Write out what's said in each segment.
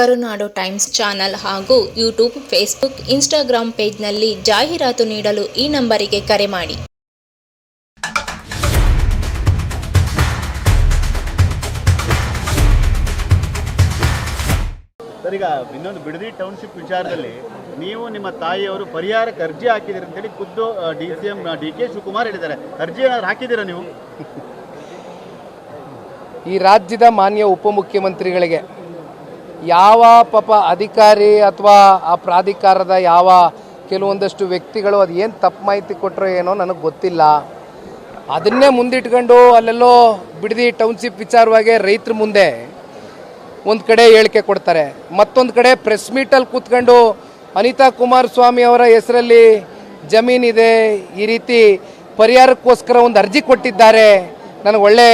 ಕರುನಾಡು times channel ಹಾಗೂ YouTube Facebook Instagram ಪೇಜ್ನಲ್ಲಿ ಜಾಹೀರಾತು ನೀಡಲು ಈ ನಂಬರಿಗೆ ಕರೆ ಮಾಡಿ. ಸರ್ ಈಗ ಇನ್ನೊಂದು ಬಿಡದಿ ಟೌನ್ಶಿಪ್ ವಿಚಾರದಲ್ಲಿ ನೀವು ನಿಮ್ಮ ತಾಯಿಯವರು ಪರಿಹಾರಕ್ಕೆ ಅರ್ಜಿ ಹಾಕಿದಿರಿ ಅಂತೇಳಿ ಖುದ್ದು D C M D K Shivakumar ಹೇಳಿದ್ದಾರೆ. ಅರ್ಜಿ ಏನಾದ್ರು ಹಾಕಿದ್ದೀರಾ ನೀವು? ಈ ರಾಜ್ಯದ ಮಾನ್ಯ ಉಪಮುಖ್ಯಮಂತ್ರಿಗಳಿಗೆ ಯಾವ ಪಾಪ ಅಧಿಕಾರಿ ಅಥವಾ ಆ ಪ್ರಾಧಿಕಾರದ ಯಾವ ಕೆಲವೊಂದಷ್ಟು ವ್ಯಕ್ತಿಗಳು ಅದು ಏನು ತಪ್ಪು ಮಾಹಿತಿ ಕೊಟ್ಟರು ಏನೋ ನನಗೆ ಗೊತ್ತಿಲ್ಲ. ಅದನ್ನೇ ಮುಂದಿಟ್ಕೊಂಡು ಅಲ್ಲೆಲ್ಲೋ ಬಿಡದಿ ಟೌನ್ಶಿಪ್ ವಿಚಾರವಾಗಿ ರೈತರ ಮುಂದೆ ಒಂದು ಕಡೆ ಹೇಳಿಕೆ ಕೊಡ್ತಾರೆ. ಮತ್ತೊಂದು ಕಡೆ ಪ್ರೆಸ್ ಮೀಟಲ್ಲಿ ಕೂತ್ಕೊಂಡು ಅನಿತಾ ಕುಮಾರಸ್ವಾಮಿ ಅವರ ಹೆಸರಲ್ಲಿ ಜಮೀನಿದೆ ಈ ರೀತಿ ಪರಿಹಾರಕ್ಕೋಸ್ಕರ ಒಂದು ಅರ್ಜಿ ಕೊಟ್ಟಿದ್ದಾರೆ. ನನಗೆ ಒಳ್ಳೆ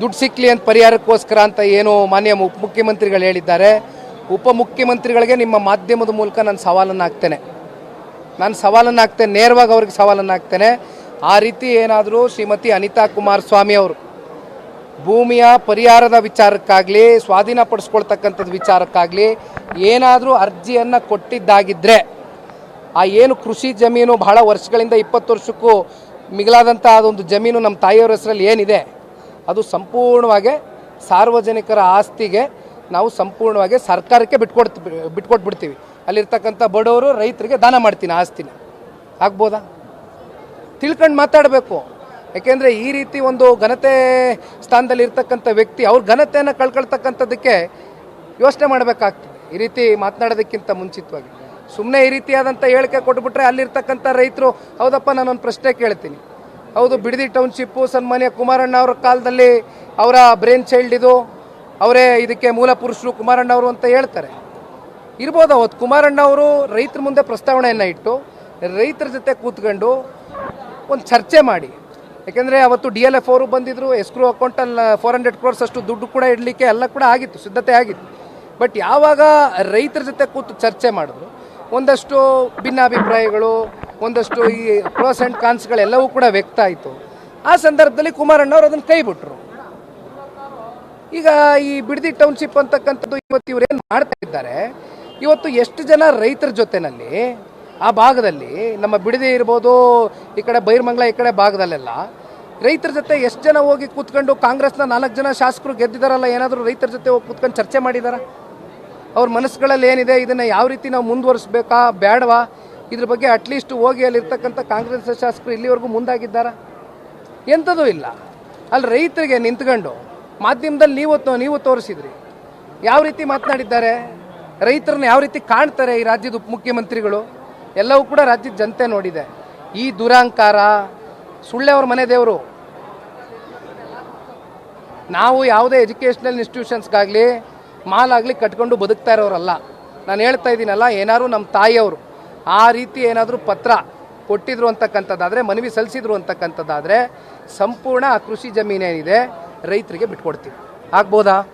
ದುಡ್ಡು ಸಿಕ್ಕಲಿ ಅಂತ ಪರಿಹಾರಕ್ಕೋಸ್ಕರ ಅಂತ ಏನು ಮಾನ್ಯ ಉಪಮುಖ್ಯಮಂತ್ರಿಗಳು ಹೇಳಿದ್ದಾರೆ. ಉಪಮುಖ್ಯಮಂತ್ರಿಗಳಿಗೆ ನಿಮ್ಮ ಮಾಧ್ಯಮದ ಮೂಲಕ ನಾನು ಸವಾಲನ್ನು ಹಾಕ್ತೇನೆ. ನಾನು ಸವಾಲನ್ನು ಹಾಕ್ತೇನೆ, ನೇರವಾಗಿ ಅವ್ರಿಗೆ ಸವಾಲನ್ನು ಹಾಕ್ತೇನೆ. ಆ ರೀತಿ ಏನಾದರೂ ಶ್ರೀಮತಿ ಅನಿತಾ ಕುಮಾರಸ್ವಾಮಿ ಅವರು ಭೂಮಿಯ ಪರಿಹಾರದ ವಿಚಾರಕ್ಕಾಗಲಿ, ಸ್ವಾಧೀನಪಡಿಸ್ಕೊಳ್ತಕ್ಕಂಥದ್ದು ವಿಚಾರಕ್ಕಾಗಲಿ ಏನಾದರೂ ಅರ್ಜಿಯನ್ನು ಕೊಟ್ಟಿದ್ದಾಗಿದ್ದರೆ ಆ ಏನು ಕೃಷಿ ಜಮೀನು ಬಹಳ ವರ್ಷಗಳಿಂದ ಇಪ್ಪತ್ತು ವರ್ಷಕ್ಕೂ ಮಿಗಿಲಾದಂಥ ಅದೊಂದು ಜಮೀನು ನಮ್ಮ ತಾಯಿಯವರ ಹೆಸರಲ್ಲಿ ಏನಿದೆ ಅದು ಸಂಪೂರ್ಣವಾಗಿ ಸಾರ್ವಜನಿಕರ ಆಸ್ತಿಗೆ ನಾವು ಸಂಪೂರ್ಣವಾಗಿ ಸರ್ಕಾರಕ್ಕೆ ಬಿಟ್ಕೊಡ್ತ ಬಿಟ್ಕೊಟ್ಬಿಡ್ತೀವಿ. ಅಲ್ಲಿರ್ತಕ್ಕಂಥ ಬಡವರು ರೈತರಿಗೆ ದಾನ ಮಾಡ್ತೀನಿ ಆಸ್ತಿನ. ಆಗ್ಬೋದಾ? ತಿಳ್ಕೊಂಡು ಮಾತಾಡಬೇಕು. ಯಾಕೆಂದರೆ ಈ ರೀತಿ ಒಂದು ಘನತೆ ಸ್ಥಾನದಲ್ಲಿ ಇರ್ತಕ್ಕಂಥ ವ್ಯಕ್ತಿ ಅವ್ರ ಘನತೆಯನ್ನು ಕಳ್ಕೊಳ್ತಕ್ಕಂಥದ್ದಕ್ಕೆ ಯೋಚನೆ ಮಾಡಬೇಕಾಗ್ತದೆ. ಈ ರೀತಿ ಮಾತನಾಡೋದಕ್ಕಿಂತ ಮುಂಚಿತವಾಗಿ. ಸುಮ್ಮನೆ ಈ ರೀತಿಯಾದಂಥ ಹೇಳಿಕೆ ಕೊಟ್ಬಿಟ್ರೆ ಅಲ್ಲಿರ್ತಕ್ಕಂಥ ರೈತರು, ಹೌದಪ್ಪ, ನಾನೊಂದು ಪ್ರಶ್ನೆ ಕೇಳ್ತೀನಿ. ಹೌದು, ಬಿಡದಿ ಟೌನ್ಶಿಪ್ಪು ಸನ್ಮಾನ್ಯ ಕುಮಾರಣ್ಣ ಅವರ ಕಾಲದಲ್ಲಿ ಅವರ ಬ್ರೇನ್ ಚೈಲ್ಡ್ ಇದು. ಅವರೇ ಇದಕ್ಕೆ ಮೂಲ ಪುರುಷರು ಕುಮಾರಣ್ಣ ಅವರು ಅಂತ ಹೇಳ್ತಾರೆ. ಇರ್ಬೋದು ಅವತ್ತು ಕುಮಾರಣ್ಣ ಅವರು ರೈತರ ಮುಂದೆ ಪ್ರಸ್ತಾವನೆಯನ್ನು ಇಟ್ಟು, ರೈತರ ಜೊತೆ ಕೂತ್ಕೊಂಡು ಒಂದು ಚರ್ಚೆ ಮಾಡಿ. ಯಾಕೆಂದರೆ ಅವತ್ತು ಡಿ ಎಲ್ ಎಫ್ ಅವರು ಬಂದಿದ್ದರು ಎಸ್ಕ್ರೂ ಅಕೌಂಟಲ್ಲಿ ಫೋರ್ ಹಂಡ್ರೆಡ್ ಕ್ರೋರ್ಸ್ ಅಷ್ಟು ದುಡ್ಡು ಕೂಡ ಇಡಲಿಕ್ಕೆ ಎಲ್ಲ ಕೂಡ ಆಗಿತ್ತು, ಸಿದ್ಧತೆ ಆಗಿತ್ತು. ಬಟ್ ಯಾವಾಗ ರೈತರ ಜೊತೆ ಕೂತು ಚರ್ಚೆ ಮಾಡಿದ್ರು, ಒಂದಷ್ಟು ಭಿನ್ನಾಭಿಪ್ರಾಯಗಳು ಒಂದಷ್ಟು ಈ ಪ್ರೋಸ್ ಆ್ಯಂಡ್ ಕಾನ್ಸ್ಗಳೆಲ್ಲವೂ ಕೂಡ ವ್ಯಕ್ತ ಆಯಿತು. ಆ ಸಂದರ್ಭದಲ್ಲಿ ಕುಮಾರಣ್ಣ ಅವರು ಅದನ್ನು ಕೈ ಬಿಟ್ರು ಈಗ ಈ ಬಿಡದಿ ಟೌನ್ಶಿಪ್ ಅಂತಕ್ಕಂಥದ್ದು ಇವತ್ತು ಇವ್ರು ಏನು ಮಾಡ್ತಾ ಇದ್ದಾರೆ, ಇವತ್ತು ಎಷ್ಟು ಜನ ರೈತರ ಜೊತೆನಲ್ಲಿ ಆ ಭಾಗದಲ್ಲಿ, ನಮ್ಮ ಬಿಡದಿ ಇರ್ಬೋದು, ಈ ಕಡೆ ಬೈರ್ಮಂಗ್ಲ, ಈ ಕಡೆ ಭಾಗದಲ್ಲೆಲ್ಲ, ರೈತರ ಜೊತೆ ಎಷ್ಟು ಜನ ಹೋಗಿ ಕೂತ್ಕೊಂಡು ಕಾಂಗ್ರೆಸ್ನ ನಾಲ್ಕು ಜನ ಶಾಸಕರು ಗೆದ್ದಿದಾರಲ್ಲ, ಏನಾದರೂ ರೈತರ ಜೊತೆ ಹೋಗಿ ಕೂತ್ಕೊಂಡು ಚರ್ಚೆ ಮಾಡಿದಾರ? ಅವ್ರ ಮನಸ್ಸುಗಳಲ್ಲಿ ಏನಿದೆ, ಇದನ್ನು ಯಾವ ರೀತಿ ನಾವು ಮುಂದುವರಿಸ್ಬೇಕಾ ಬೇಡವಾ ಇದ್ರ ಬಗ್ಗೆ ಅಟ್ಲೀಸ್ಟ್ ಹೋಗಿ ಅಲ್ಲಿರ್ತಕ್ಕಂಥ ಕಾಂಗ್ರೆಸ್ ಶಾಸಕರು ಇಲ್ಲಿವರೆಗೂ ಮುಂದಾಗಿದ್ದಾರಾ? ಎಂಥದೂ ಇಲ್ಲ. ಅಲ್ಲಿ ರೈತರಿಗೆ ನಿಂತ್ಕೊಂಡು ಮಾಧ್ಯಮದಲ್ಲಿ ನೀವು ನೀವು ತೋರಿಸಿದ್ರಿ. ಯಾವ ರೀತಿ ಮಾತನಾಡಿದ್ದಾರೆ? ರೈತರನ್ನ ಯಾವ ರೀತಿ ಕಾಣ್ತಾರೆ ಈ ರಾಜ್ಯದ ಉಪಮುಖ್ಯಮಂತ್ರಿಗಳು ಎಲ್ಲವೂ ಕೂಡ ರಾಜ್ಯದ ಜನತೆ ನೋಡಿದೆ. ಈ ದುರಾಂಕಾರ, ಸುಳ್ಳೆ ಅವ್ರ ಮನೆ ದೇವರು. ನಾವು ಯಾವುದೇ ಎಜುಕೇಷನಲ್ ಇನ್ಸ್ಟಿಟ್ಯೂಷನ್ಸ್ಗಾಗಲಿ ಮಾಲ್ ಆಗಲಿ ಕಟ್ಕೊಂಡು ಬದುಕ್ತಾ ಇರೋರಲ್ಲ. ನಾನು ಹೇಳ್ತಾ ಇದ್ದೀನಲ್ಲ, ಏನಾದ್ರು ನಮ್ಮ ತಾಯಿಯವರು ಆ ರೀತಿ ಏನಾದರೂ ಪತ್ರ ಕೊಟ್ಟಿದ್ರು ಅಂತಕ್ಕಂಥದ್ದಾದರೆ, ಮನವಿ ಸಲ್ಲಿಸಿದ್ರು ಅಂತಕ್ಕಂಥದ್ದಾದರೆ, ಸಂಪೂರ್ಣ ಆ ಕೃಷಿ ಜಮೀನೇನಿದೆ ರೈತರಿಗೆ ಬಿಟ್ಕೊಡ್ತೀವಿ. ಆಗ್ಬೋದಾ?